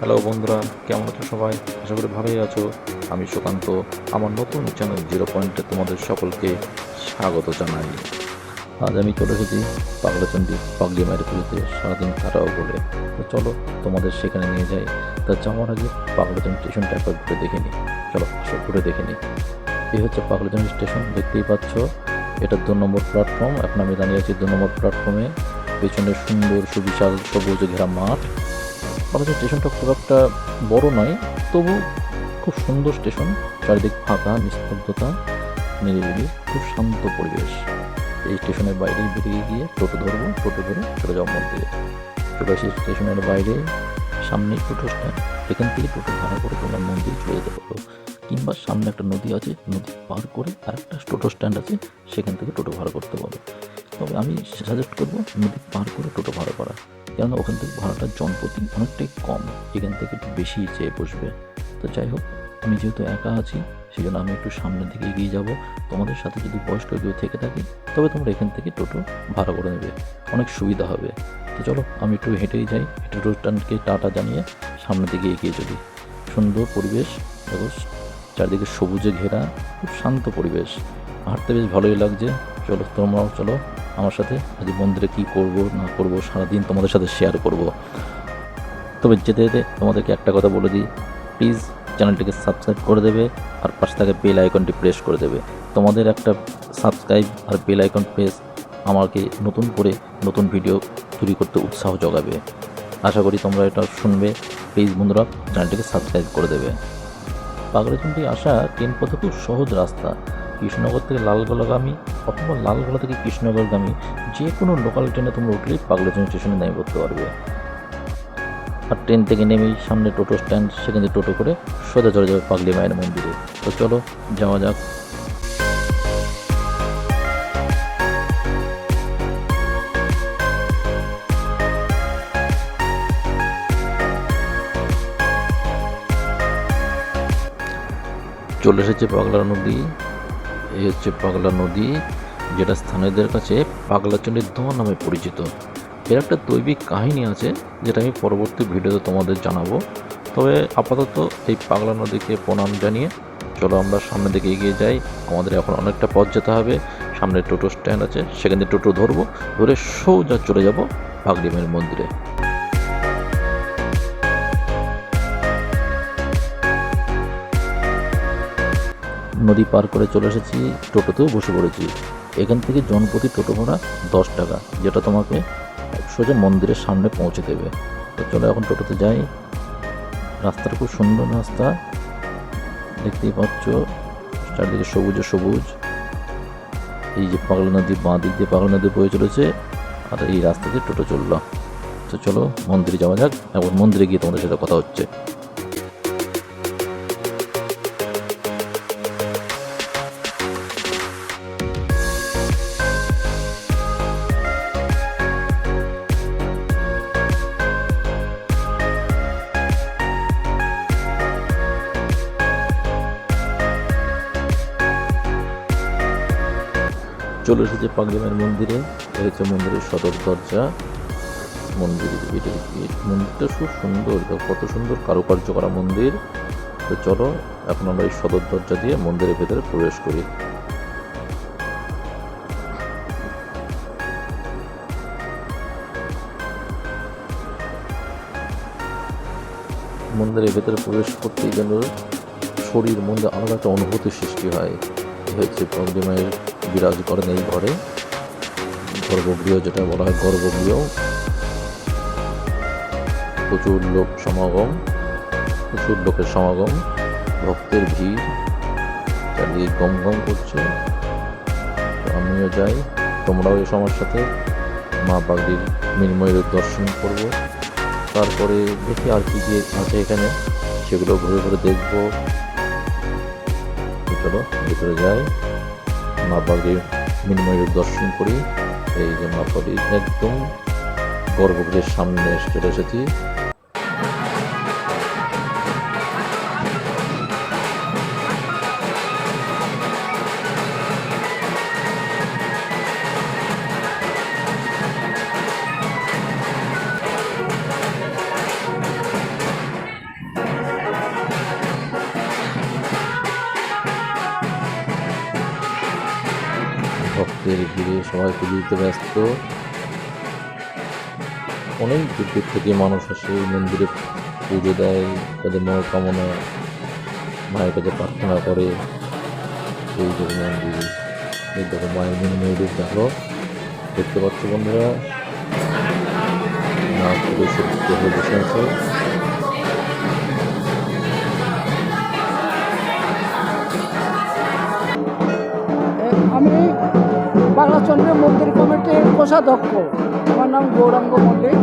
Hello বন্ধুরা, কেমন আছো সবাই? আশা করি ভালোই আছো। আমি সুকান্ত, আমার নতুন চ্যানেল জিরো পয়েন্টে তোমাদের সকলকে স্বাগত জানাই। আজ আমি চলে এসেছি পাগলাচন্ডী পাগলি মায়ের পুজোতে সারাদিন কাটাও বলে তো চলো তোমাদের সেখানে নিয়ে যাই। তা যাওয়ার আগে পাগলাচন্ডী স্টেশনটা একবার ঘুরে দেখে নিই। চলো সব ঘুরে দেখে নিই। এই হচ্ছে পাগলাচন্ডী স্টেশন, দেখতেই পাচ্ছ? এটা দু নম্বর প্ল্যাটফর্ম এখন আমি দাঁড়িয়ে আছি দু নম্বর প্ল্যাটফর্মে পেছনে সুন্দর সুবিশাল সবুজ ঘেরা মাঠ। আমাদের স্টেশনটা খুব একটা বড় নয়, তবু খুব সুন্দর স্টেশন। চারিদিক ফাঁকা, নিস্তব্ধতা, নিরিবিলি, খুব শান্ত পরিবেশ। এই স্টেশনের বাইরে বেরিয়ে গিয়ে টোটো ধরবো, টোটো ধরে চলে যাব মন্দিরে আসি স্টেশনের বাইরে, সামনে টোটো স্ট্যান্ড এখান থেকে টোটো ভাড়া করে তোমরা মন্দির চলে যেতে পারো কিংবা সামনে একটা নদী আছে, নদী পার করে আরেকটা টোটো স্ট্যান্ড আছে, সেখান থেকে টোটো ভাড়া করতে পারো তবে আমি সাজেস্ট করব, নদী পার করে টোটো ভাড়া করা। কেননা ওখান থেকে ভাড়াটা জনপ্রতি অনেকটাই কম। এখান থেকে একটু বেশি চেয়ে বসবে। তো যাই হোক, আমি যেহেতু একা আছি সেই জন্য আমি একটু সামনের দিকে এগিয়ে যাব। তোমাদের সাথে যদি বয়স্ক কেউ থেকে থাকে, তবে তোমরা এখান থেকে টোটো ভাড়া করে নেবে। অনেক সুবিধা হবে। তো চলো, আমি একটু হেঁটেই যাই। একটু রোডটানকে টাটা জানিয়ে সামনের দিকে এগিয়ে চলি। সুন্দর পরিবেশ, দেখো, চারদিকে সবুজে ঘেরা, খুব শান্ত পরিবেশ। হাঁটতে বেশ ভালোই লাগছে। চলো, তোমরাও চলো। আমার সাথে। আজ মন্দিরে কী করব, না করব, সারাদিন তোমাদের সাথে শেয়ার করব। তবে যেতে যেতে তোমাদেরকে একটা কথা বলে দিই প্লিজ চ্যানেলটিকে সাবস্ক্রাইব করে দেবে আর পাশে থাকা বেল আইকনটি প্রেস করে দেবে। তোমাদের একটা সাবস্ক্রাইব আর বেল আইকন প্রেস আমাকে নতুন করে নতুন ভিডিও তৈরি করতে উৎসাহ যোগাবে। আশা করি তোমরা এটা শুনবে। প্লিজ বন্ধুরা চ্যানেলটিকে সাবস্ক্রাইব করে দেবে। পাগলাচুন্ডি আসা ট্রেন পথে খুব সহজ রাস্তা। কৃষ্ণনগর থেকে লালগোলাগামী অথবা লালগোলা থেকে কৃষ্ণনগরগামী যে কোনো লোকাল ট্রেনে তোমরা উঠলেই পাগলাচুন্ডি স্টেশনে নেমে পড়তে পারবে। আর ট্রেন থেকে নেমেই সামনে টোটো স্ট্যান্ড সেখান থেকে টোটো করে সোজা চলে যাবে পাগলি মায়ের মন্দিরে। তো চলো, যাওয়া যাক। চলে এসেছে পাগলা নদী। এই হচ্ছে পাগলা নদী, যেটা স্থানীয়দের কাছে পাগলাচণ্ডীর দোয়া নামে পরিচিত। এর একটা দৈবিক কাহিনী আছে, যেটা আমি পরবর্তী ভিডিওতে তোমাদের জানাব। তবে আপাতত এই পাগলা নদীকে প্রণাম জানিয়ে চলো আমরা সামনের দিকে এগিয়ে যাই। আমাদের এখন অনেকটা পথ যেতে হবে। সামনে টোটো স্ট্যান্ড আছে, সেখান থেকে টোটো ধরবো, ধরে সোজা চলে যাব পাগলি মায়ের মন্দিরে। নদী পার করে চলে এসেছি, টোটোতেও বসে পড়েছি। এখান থেকে জনপ্রতি টোটো ভাড়া দশ টাকা, যেটা তোমাকে সোজা মন্দিরের সামনে পৌঁছে দেবে। তো চলো এখন টোটোতে যাই। রাস্তাটা খুব সুন্দর রাস্তা। দেখতেই পাচ্ছ, চারদিকে সবুজে সবুজ। এই যে পাগলা নদী, বাঁ দিক দিয়ে পাগলা নদী বয়ে চলেছে, আর এই রাস্তা দিয়ে টোটো চলল। তো চলো মন্দিরে যাওয়া যাক, এখন মন্দিরে গিয়ে তোমাদের সাথে কথা হচ্ছে। চলে এসেছে পাগলিমায়ের মন্দিরে। হচ্ছে মন্দিরের সদর দরজা। মন্দিরের ভিতরে গিয়ে মন্দিরটা খুব সুন্দর। কত সুন্দর কারুকার্য করা মন্দির। তো চলো, এখন আমরা এই সদর দরজা দিয়ে মন্দিরের ভেতরে প্রবেশ করি। মন্দিরের ভেতরে প্রবেশ করতেই যেন শরীর মধ্যে আলাদা একটা অনুভূতির সৃষ্টি হয়। হচ্ছে পগলি মায়ের বিরাজ করেন এই ঘরে। গর্ভগৃহ যেটা বলা হয় গর্ভগৃহ। প্রচুর লোক সমাগম, প্রচুর লোকের সমাগম। ভক্তের ভিড়, চারিদিকে গম গম করছে। আমিও যাই, তোমরাও এসো আমার সাথে। মা পাগলির মৃন্ময়ের দর্শন করব। তারপরে দেখি আর কি কি আছে এখানে। সেগুলো ঘুরে ঘুরে দেখব। ভিতরে যাই। মা পাগলির মৃন্ময়ের দর্শন করি এই যে মা একদম গর্ভগৃহের সামনে চলে এসেছি। মন্দিরে সবাই পুজো দিতে ব্যস্ত। অনেক দূর দূর থেকে মানুষ আসে মন্দিরে পুজো দেয়, তাদের মনোকামনা, মায়ের কাছে প্রার্থনা করে। এই যে মন্দির, এই দেখো মায়ের মনে মেয়েদের দেখো। দেখতে পাচ্ছ বন্ধুরা? বসে আছে আমি বাংলাচন্দ্রের মন্দির কমিটির কোষাধ্যক্ষ। আমার নাম গৌরাঙ্গ মল্লিক।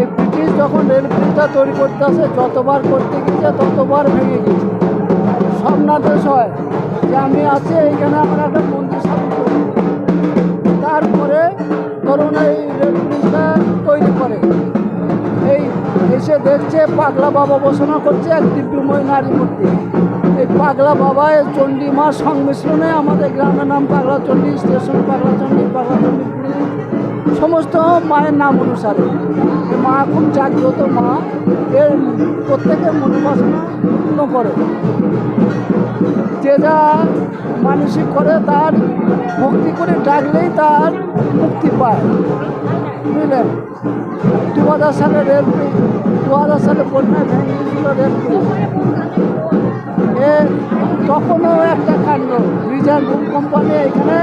এই ব্রিটিশ যখন রেল ব্রিজটা তৈরি করতে আসে, যতবার করতে গিয়েছে, ততবার ভেঙে গেছে সব স্বপ্নাদেশ হয় যে আমি আছি, এইখানে আমার একটা মন্দির দেখছে পাগলা বাবা বসনা করছে এক দিব্যময় নারী মূর্তি। এই পাগলা বাবা চণ্ডী মা সংমিশ্রণে আমাদের গ্রামের নাম পাগলা চণ্ডী, স্টেশন পাগলা চণ্ডী পাগলা চণ্ডী সমস্ত মায়ের নাম অনুসারে। মা খুব জাগ্রত মা, এর প্রত্যেকের মনোবাসনা পূর্ণ করে। যে যা মানসিক করে তার ভক্তি করে ডাকলেই তার মুক্তি পায়। বুঝলেন? দু হাজার সালে রেল হাজার সালে বন্যায় ভেঙে গিয়েছিল রেল এ তখনও একটা কাণ্ড। রিজার্ভ কোম্পানি এখানে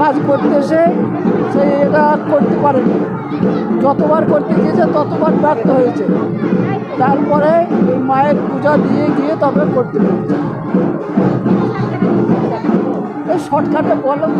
কাজ করতেছে, সে এটা করতে পারেনি। যতবার করতে গিয়েছে, ততবার ব্যর্থ হয়েছে। তারপরে এই মায়ের পূজা দিয়ে গিয়ে তবে করতে পেরেছে এই শর্টকাটে বললাম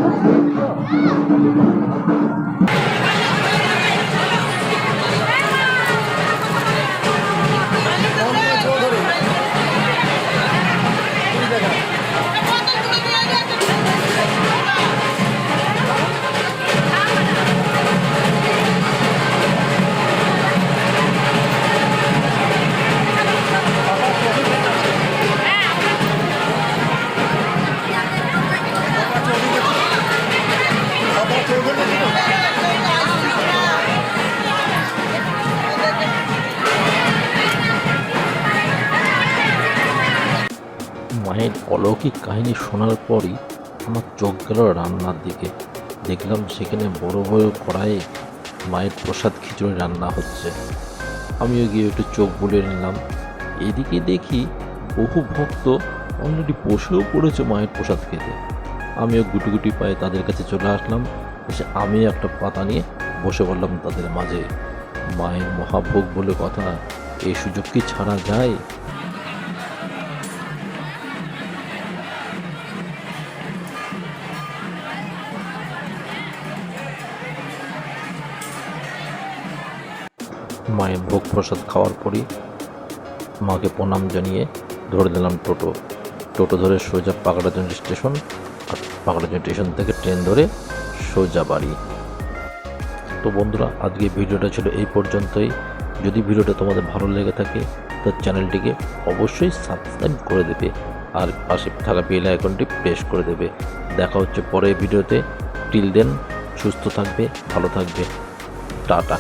অলৌকিক কাহিনী শোনার পরই আমার চোখ গেল রান্নার দিকে। দেখলাম সেখানে বড় বড় কড়াইয়ে মায়ের প্রসাদ খিচুড়ি রান্না হচ্ছে। আমিও গিয়ে একটু চোখ বুলিয়ে নিলাম। এদিকে দেখি বহু ভক্ত অলরেডি বসেও পড়েছে মায়ের প্রসাদ খেতে। আমিও গুটি পায়ে তাদের কাছে চলে আসলাম। এসে আমি একটা পাতা নিয়ে বসে পড়লাম তাদের মাঝে। মায়ের মহাভোগ বলে কথা এই সুযোগ কি ছাড়া যায়? মায়ের ভোগ প্রসাদ খাওয়ার পরই মাকে প্রণাম জানিয়ে ধরে দিলাম টোটো। টোটো ধরে সোজা পাকড়াচন্ড স্টেশন আর পাকড়াচন্ড স্টেশন থেকে ট্রেন ধরে সোজা বাড়ি। তো বন্ধুরা, আজকে ভিডিওটা ছিল এই পর্যন্তই। যদি ভিডিওটা তোমাদের ভালো লেগে থাকে, তো চ্যানেলটিকে অবশ্যই সাবস্ক্রাইব করে দেবে আর পাশে থাকা বেল আইকনটি প্রেস করে দেবে। দেখা হচ্ছে পরের ভিডিওতে। টিল দেন, সুস্থ থাকবে, ভালো থাকবে। টাটা।